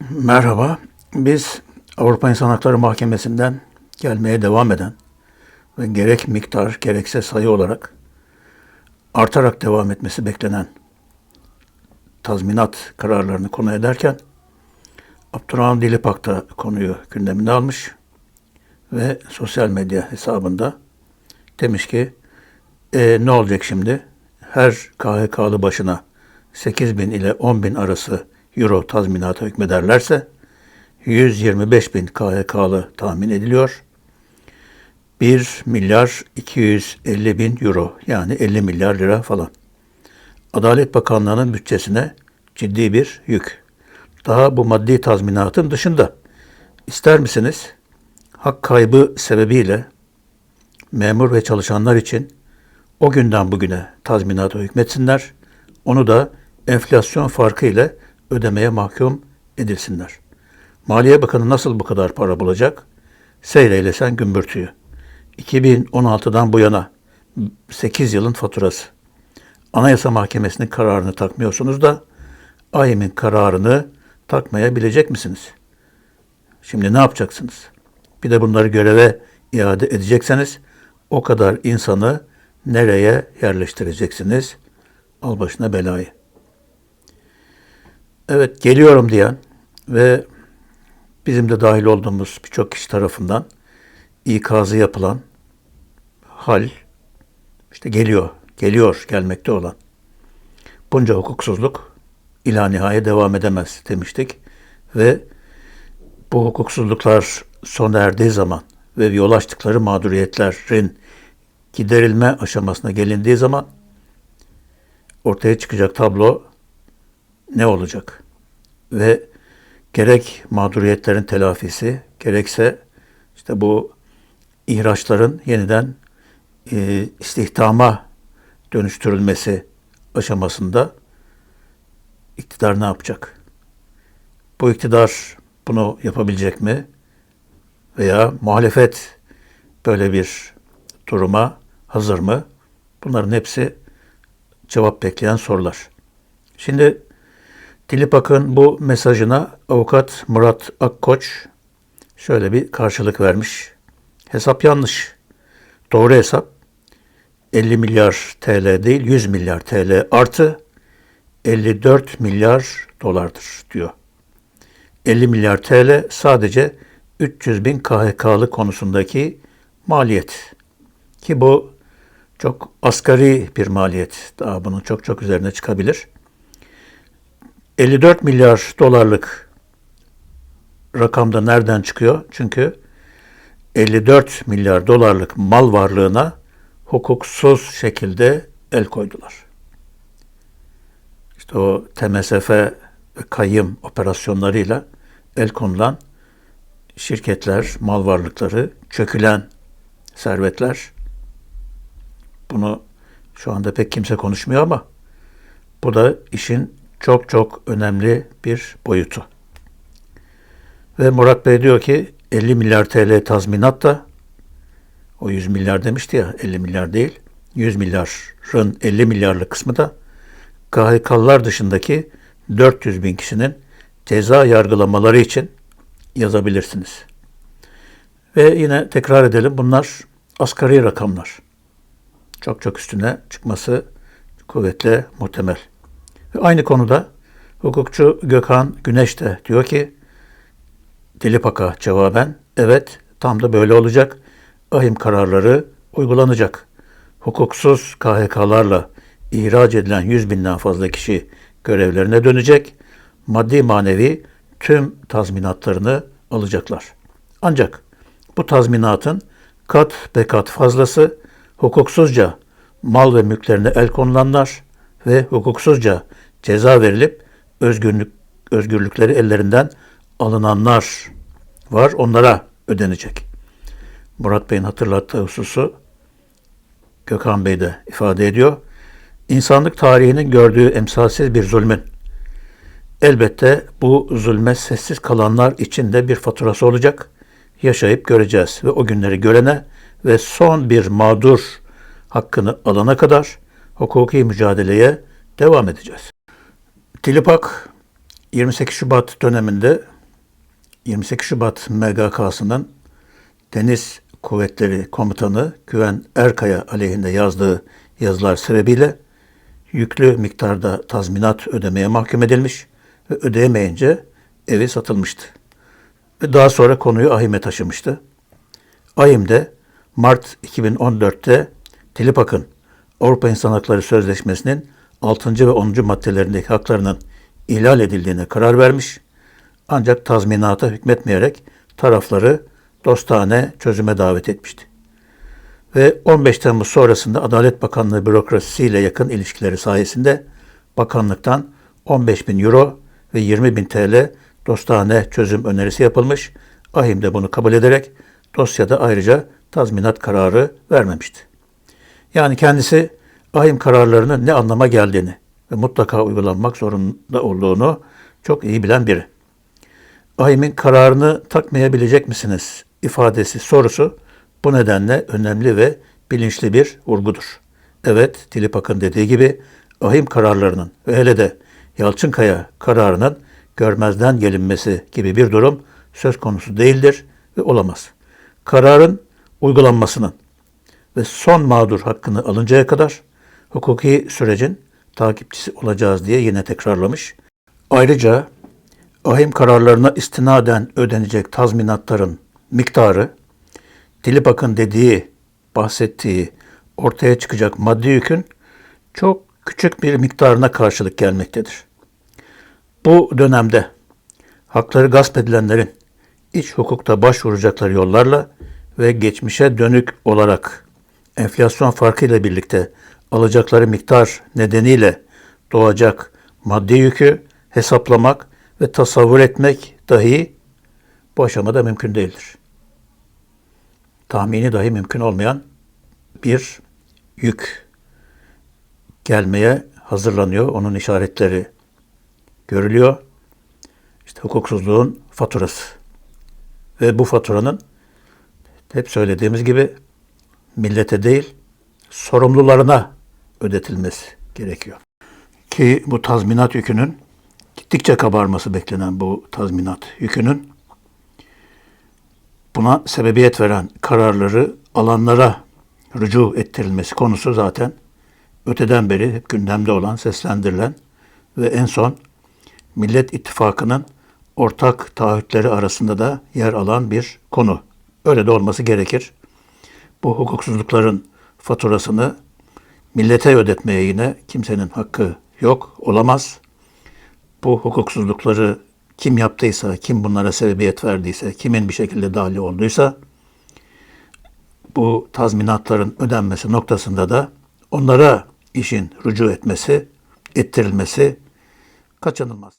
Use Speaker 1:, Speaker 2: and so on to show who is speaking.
Speaker 1: Merhaba. Biz Avrupa İnsan Hakları Mahkemesi'nden gelmeye devam eden ve gerek miktar gerekse sayı olarak artarak devam etmesi beklenen tazminat kararlarını konu ederken Abdurrahman Dilipak da konuyu gündemine almış ve sosyal medya hesabında demiş ki "E, ne olacak şimdi? Her KHK'lı başına 8 bin ile 10 bin arası euro tazminata hükmederlerse 125 bin KHK'lı tahmin ediliyor. 1 milyar 250 bin euro yani 50 milyar lira falan. Adalet Bakanlığı'nın bütçesine ciddi bir yük. Daha bu maddi tazminatın dışında ister misiniz hak kaybı sebebiyle memur ve çalışanlar için o günden bugüne tazminata hükmetsinler. Onu da enflasyon farkı ile ödemeye mahkum edilsinler. Maliye Bakanı nasıl bu kadar para bulacak? Seyreylesen gümbürtüyü. 2016'dan bu yana 8 yılın faturası. Anayasa Mahkemesi'nin kararını takmıyorsunuz da AYİM'in kararını takmayabilecek misiniz? Şimdi ne yapacaksınız? Bir de bunları göreve iade edecekseniz o kadar insanı nereye yerleştireceksiniz? Al başına belayı. Evet geliyorum diyen ve bizim de dahil olduğumuz birçok kişi tarafından ikazı yapılan hal işte geliyor, geliyor gelmekte olan. Bunca hukuksuzluk ila nihaya devam edemez demiştik ve bu hukuksuzluklar sona erdiği zaman ve yol açtıkları mağduriyetlerin giderilme aşamasına gelindiği zaman ortaya çıkacak tablo ne olacak? Ve gerek mağduriyetlerin telafisi, gerekse işte bu ihraçların yeniden e, istihdama dönüştürülmesi aşamasında iktidar ne yapacak? Bu iktidar bunu yapabilecek mi? Veya muhalefet böyle bir duruma hazır mı? Bunların hepsi cevap bekleyen sorular. Şimdi Dilipak'ın bu mesajına avukat Murat Akkoç şöyle bir karşılık vermiş. Hesap yanlış. Doğru hesap 50 milyar TL değil 100 milyar TL artı 54 milyar dolardır diyor. 50 milyar TL sadece 300 bin KHK'lı konusundaki maliyet. Ki bu çok asgari bir maliyet. Daha bunun çok çok üzerine çıkabilir. 54 milyar dolarlık rakamda nereden çıkıyor? Çünkü 54 milyar dolarlık mal varlığına hukuksuz şekilde el koydular. İşte o TMSF ve kayım operasyonlarıyla el konulan şirketler, mal varlıkları, çökülen servetler bunu şu anda pek kimse konuşmuyor ama bu da işin çok çok önemli bir boyutu. Ve Murat Bey diyor ki 50 milyar TL tazminat da o 100 milyar demişti ya 50 milyar değil. 100 milyarın 50 milyarlık kısmı da KHK'lılar dışındaki 400 bin kişinin ceza yargılamaları için yazabilirsiniz. Ve yine tekrar edelim bunlar asgari rakamlar. Çok çok üstüne çıkması kuvvetle muhtemel. Aynı konuda hukukçu Gökhan Güneş de diyor ki Dilipak'a cevaben evet tam da böyle olacak. Ahim kararları uygulanacak. Hukuksuz KHK'larla ihraç edilen 100 binden fazla kişi görevlerine dönecek. Maddi manevi tüm tazminatlarını alacaklar. Ancak bu tazminatın kat be kat fazlası hukuksuzca mal ve mülklerine el konulanlar ve hukuksuzca ceza verilip özgürlük özgürlükleri ellerinden alınanlar var. Onlara ödenecek. Murat Bey'in hatırlattığı hususu Gökhan Bey de ifade ediyor. İnsanlık tarihinin gördüğü emsalsiz bir zulmün elbette bu zulme sessiz kalanlar için de bir faturası olacak. Yaşayıp göreceğiz ve o günleri görene ve son bir mağdur hakkını alana kadar hukuki mücadeleye devam edeceğiz. Tilipak 28 Şubat döneminde 28 Şubat MGK'sının Deniz Kuvvetleri Komutanı Güven Erkaya aleyhinde yazdığı yazılar sebebiyle yüklü miktarda tazminat ödemeye mahkum edilmiş ve ödeyemeyince evi satılmıştı. Ve daha sonra konuyu AİM'e taşımıştı. AİM de Mart 2014'te Tilipak'ın Avrupa İnsan Hakları Sözleşmesi'nin 6. ve 10. maddelerindeki haklarının ihlal edildiğine karar vermiş. Ancak tazminata hükmetmeyerek tarafları dostane çözüme davet etmişti. Ve 15 Temmuz sonrasında Adalet Bakanlığı bürokrasisiyle yakın ilişkileri sayesinde bakanlıktan 15 bin euro ve 20 bin TL dostane çözüm önerisi yapılmış. Ahim de bunu kabul ederek dosyada ayrıca tazminat kararı vermemişti. Yani kendisi ahim kararlarının ne anlama geldiğini ve mutlaka uygulanmak zorunda olduğunu çok iyi bilen biri. Ahim'in kararını takmayabilecek misiniz ifadesi sorusu bu nedenle önemli ve bilinçli bir vurgudur. Evet, Dilipak'ın dediği gibi ahim kararlarının ve hele de Yalçınkaya kararının görmezden gelinmesi gibi bir durum söz konusu değildir ve olamaz. Kararın uygulanmasının ve son mağdur hakkını alıncaya kadar hukuki sürecin takipçisi olacağız diye yine tekrarlamış. Ayrıca ahim kararlarına istinaden ödenecek tazminatların miktarı Dilipak'ın dediği, bahsettiği ortaya çıkacak maddi yükün çok küçük bir miktarına karşılık gelmektedir. Bu dönemde hakları gasp edilenlerin iç hukukta başvuracakları yollarla ve geçmişe dönük olarak enflasyon farkıyla birlikte alacakları miktar nedeniyle doğacak maddi yükü hesaplamak ve tasavvur etmek dahi bu aşamada mümkün değildir. Tahmini dahi mümkün olmayan bir yük gelmeye hazırlanıyor. Onun işaretleri görülüyor. İşte hukuksuzluğun faturası. Ve bu faturanın hep söylediğimiz gibi millete değil sorumlularına ödetilmesi gerekiyor. Ki bu tazminat yükünün gittikçe kabarması beklenen bu tazminat yükünün buna sebebiyet veren kararları alanlara rücu ettirilmesi konusu zaten öteden beri hep gündemde olan, seslendirilen ve en son Millet İttifakı'nın ortak taahhütleri arasında da yer alan bir konu. Öyle de olması gerekir. Bu hukuksuzlukların faturasını millete ödetmeye yine kimsenin hakkı yok, olamaz. Bu hukuksuzlukları kim yaptıysa, kim bunlara sebebiyet verdiyse, kimin bir şekilde dahil olduysa bu tazminatların ödenmesi noktasında da onlara işin rücu etmesi, ettirilmesi kaçınılmaz.